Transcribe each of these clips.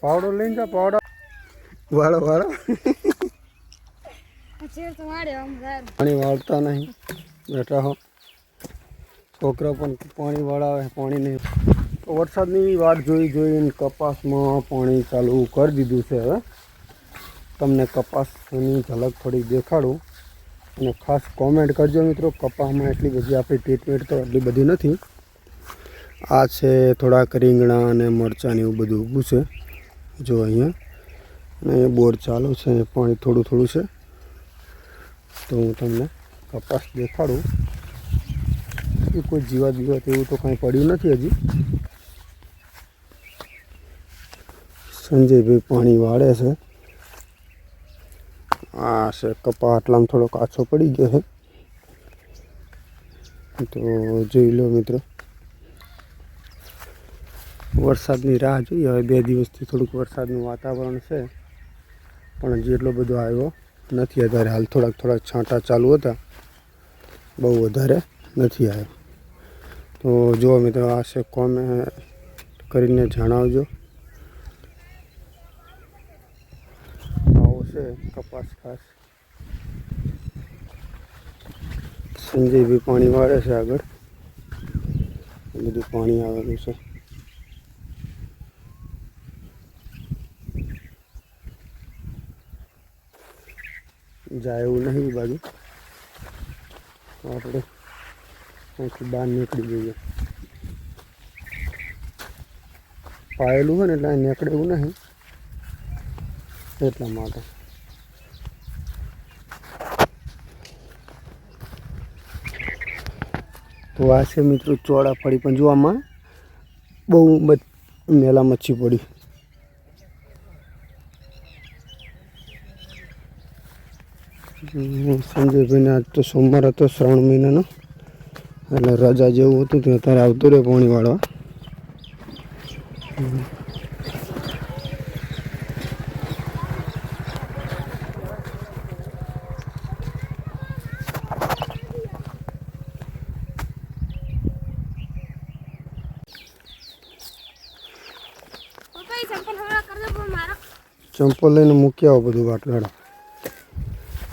પાવડો લઈને જા પાવડો. વાળો વાળો. છેર તો વાડે આમ સારું પાણી વાળતા નહીં. બેઠા હો. છોકરા પણ પાણી વાળાવે પાણી નહીં. તો વરસાદની વાટ જોઈ જોઈને કપાસમાં પાણી ચાલુ કરી દીધું છે હવે. તમને કપાસની ઝલક થોડી દેખાડું. અને ખાસ કોમેન્ટ કરજો મિત્રો કપાસમાં એટલી બધી આપણી ટ્રીટમેન્ટ તો એટલી બધી નથી. આ છે થોડાક રીંગણા અને મરચાં ને એવું બધું ઊભું છે. જો અહીંયા. અને બોર ચાલુ છે પાણી થોડું થોડું છે. તો હું તમને કપાસ દેખાડું. એ કોઈ જીવાત બીવાત એવું તો કાંઈ પડ્યું નથી હજી. સંજયભાઈ પાણી વાળે છે. આ છે કપા આટલામાં થોડો કાચો પડી ગયો છે. તો જોઈ લો મિત્રો. વરસાદની રાહ જોઈએ. હવે બે દિવસથી થોડુંક વરસાદનું વાતાવરણ છે. પણ હજી એટલો બધો આવ્યો નથી. અત્યારે હાલ થોડાક થોડાક છાંટા ચાલુ હતા. બહુ વધારે નથી આવ્યો. તો જો મિત્રો, આ છે કોમે કરીને જણાવજો. આવો છે કપાસ ખાસ. સંજયભાઈ પાણી વાળે છે આગળ. બધું પાણી આવેલું છે. જાય એવું નહીં એ બાજુ તો આપણે અહીંથી બહાર નીકળી જઈએ પાયેલું હોય ને એટલે અહીં નીકળે એવું નહીં એટલા માટે તો આ છે મિત્રો ચોળા પડી પણ જો આમાં બહુ બ- મેલા મચ્છી પડી સંજયભાઈને આજ તો સોમવાર હતો શ્રાવણ મહિનાનો. એટલે રજા જેવું હતું ત્યાં અત્યારે આવતું રહે પાણી વાળવા. ચંપલ લઈને મૂકી આવો બધું વાટલાડો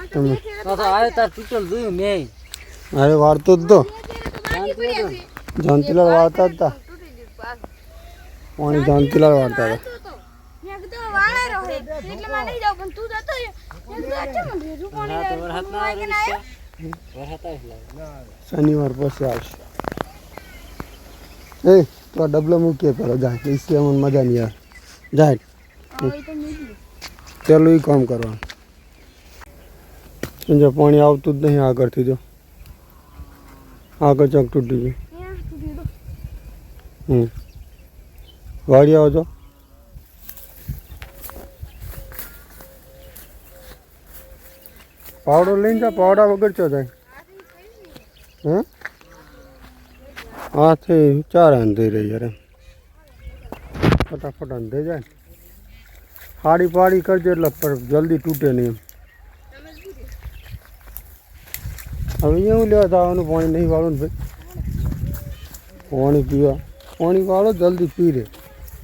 પાણી હા તો લાવ્યું. વાર્તા હું ના વાગીને આવે આવ્યો. વરસાદ આવી લાગે. શનિવાર પછી આવશે. એ તો આ ડબલો મૂકીએ પેલો. જાય એસી અમને મજા નહીં આવે જાય ચાલો એ તો મૂકી. પેલું એ કામ કરવાનું. સંજય પાણી આવતું જ નહીં આગળથી જો. આગળ ચોક તૂટી ગયું. હમ. વાળી આવો છો પાવડો લઈને જા પાવડા વગર ચો જાય. હા? હાથી ચાર અંધાઈ રહી યાર. ફટાફટ અંધાઈ જાય. હાડી પાડી કરજો એટલે જલ્દી તૂટે નહીં એમ. હવે અહીંયા હું લેવા જવાનું પાણી નહીં વાળું ને ભાઈ પાણી પીવા પાણી વાળો જલ્દી પી રે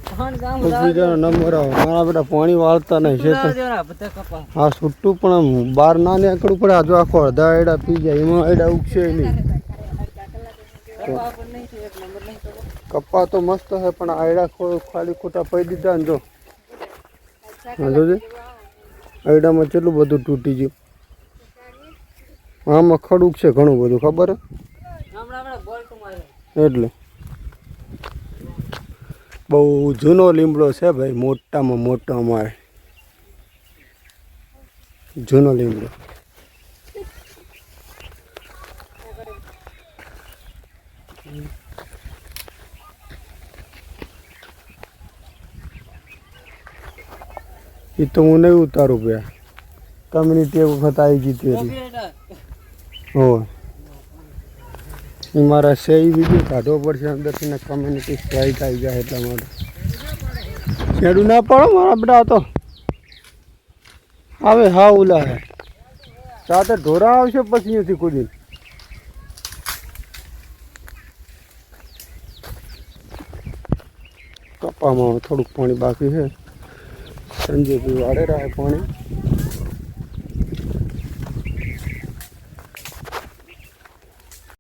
પણ ગામ તો બીજાનો નંબર આવે મારા બેટા પાણી વાળતા નહીં છે તો દેવાના બધા કપા હા છૂટું પણ આમ બહાર ના નીકળવું પડે આ જો આખો અડધા એડા પી જાય એમાં એડા ઉગશે નહીં કપા પણ નહીં છે એક નંબર નહીં ખબર કપ્પા તો મસ્ત છે પણ આ એડા ખો- ખાલી ખોટા પડી દીધા ને જો હા જોજે એડામાં કેટલું બધું તૂટી ગયું આમાં ખડુક છે ઘણું બધું, ખબર એટલે. બહુ જૂનો લીમડો છે ભાઈ, મોટામાં મોટો અમારે. જૂનો લીમડો. એ તો હું નહીં ઉતારું પ્યા તમે તે વખત આવી ગઈ હતી કોફી એટા. હો એ મારા સહી બીજું કાઢવો પડશે અંદરથી ને કમ્યુનિટી સ્ટ્રાઇક આવી જાય એટલા માટે. શેડું ના પડો મારા બેટા તો. આવે, હા, ઉલા હે. સાથે ઢોરા આવશે પછી અહીંયાથી કુદીને કપામાં થોડુંક પાણી બાકી છે. સંજયભાઈ વાળે રહે પાણી.